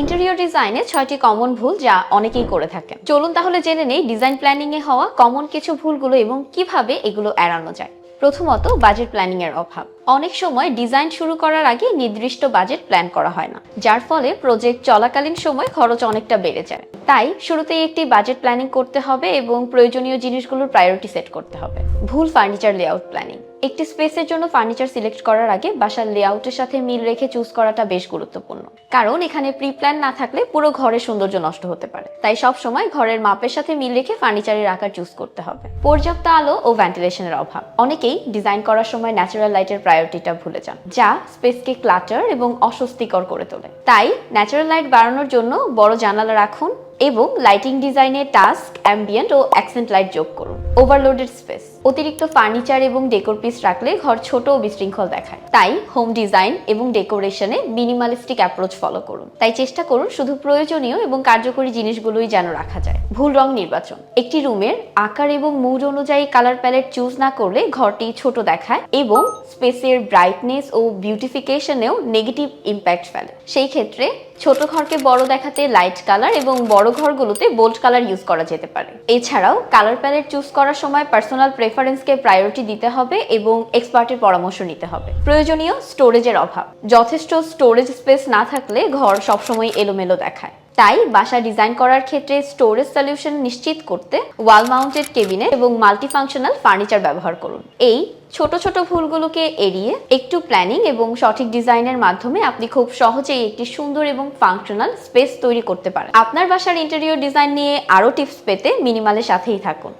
Interior ডিজাইনে ছয়টি common ভুল যা অনেকেই করে থাকেন। চলুন তাহলে জেনে নেই ডিজাইন প্ল্যানিং এ হওয়া কমন কিছু ভুলগুলো এবং কীভাবে এগুলো এড়ানো যায়। প্রথমত বাজেট প্ল্যানিং এর অভাব। অনেক সময় ডিজাইন শুরু করার আগে নির্দিষ্ট বাজেট প্ল্যান করা হয় না, যার ফলে প্রজেক্ট চলাকালীন সময় খরচ অনেকটা বেড়ে যায়। তাই শুরুতেই একটি বাজেট প্ল্যানিং করতে হবে এবং প্রয়োজনীয় জিনিসগুলোর প্রায়োরিটি সেট করতে হবে। ভুল ফার্নিচার লেআউট প্ল্যানিং একটি স্পেসের জন্য ফার্নিচার সিলেক্ট করার আগে বাসার লেআউটের সাথে মিল রেখে চুজ করাটা বেশ গুরুত্বপূর্ণ। কারণ এখানে প্রি প্ল্যান না থাকলে পুরো ঘরের সৌন্দর্য নষ্ট হতে পারে। তাই সব সময় ঘরের মাপের সাথে মিল রেখে ফার্নিচারের আকার চুজ করতে হবে। পর্যাপ্ত আলো ও ভেন্টিলেশনের অভাব। অনেকেই ডিজাইন করার সময় ন্যাচারাল লাইটের প্রায়োরিটিটা ভুলে যান, যা স্পেসকে ক্লাটার এবং অস্বস্তিকর করে তোলে। তাই ন্যাচারাল লাইট বাড়ানোর জন্য বড় জানালা রাখুন এবং লাইটিং ডিজাইনে টাস্ক, অ্যাম্বিয়েন্ট ও অ্যাকসেন্ট লাইট যোগ করুন। ওভারলোডেড স্পেস অতিরিক্ত ফার্নিচার এবং ডেকোর পিস রাখলে ঘর ছোট ও বিশৃঙ্খল দেখায়। তাই হোম ডিজাইন এবং ডেকোরেশনে মিনিমালিস্টিক অ্যাপ্রোচ ফলো করুন। তাই চেষ্টা করুন শুধু প্রয়োজনীয় এবং কার্যকরী জিনিসগুলোই যেন রাখা যায়। ভুল রং নির্বাচন, একটি রুমের আকার এবং মুড অনুযায়ী কালার প্যালেট চুজ না করলে ঘরটি ছোট দেখায় এবং স্পেসের ব্রাইটনেস ও বিউটিফিকেশনেও নেগেটিভ ইম্প্যাক্ট ফেলে। সেই ক্ষেত্রে ছোট ঘরকে বড় দেখাতে লাইট কালার এবং বড় ঘরগুলোতে বোল্ড কালার ইউজ করা যেতে পারে। এছাড়াও কালার প্যালেট চুজ করার সময় পার্সোনাল প্রেফারেন্সকে প্রায়োরিটি দিতে হবে এবং এক্সপার্টের পরামর্শ নিতে হবে। প্রয়োজনীয় স্টোরেজের অভাব। যথেষ্ট স্টোরেজ স্পেস না থাকলে ঘর সবসময় এলোমেলো দেখায়। তাই বাসা ডিজাইন করার ক্ষেত্রে স্টোরেজ সলিউশন নিশ্চিত করতে ওয়াল মাউন্টেড কেবিনে এবং মাল্টিফাংশনাল ফার্নিচার ব্যবহার করুন। এই ছোট ছোট ভুলগুলোকে এড়িয়ে একটু প্ল্যানিং এবং সঠিক ডিজাইনের মাধ্যমে আপনি খুব সহজেই একটি সুন্দর এবং ফাংশনাল স্পেস তৈরি করতে পারেন। আপনার বাসার ইন্টেরিয়র ডিজাইন নিয়ে আরও টিপস পেতে মিনিমালের সাথেই থাকুন।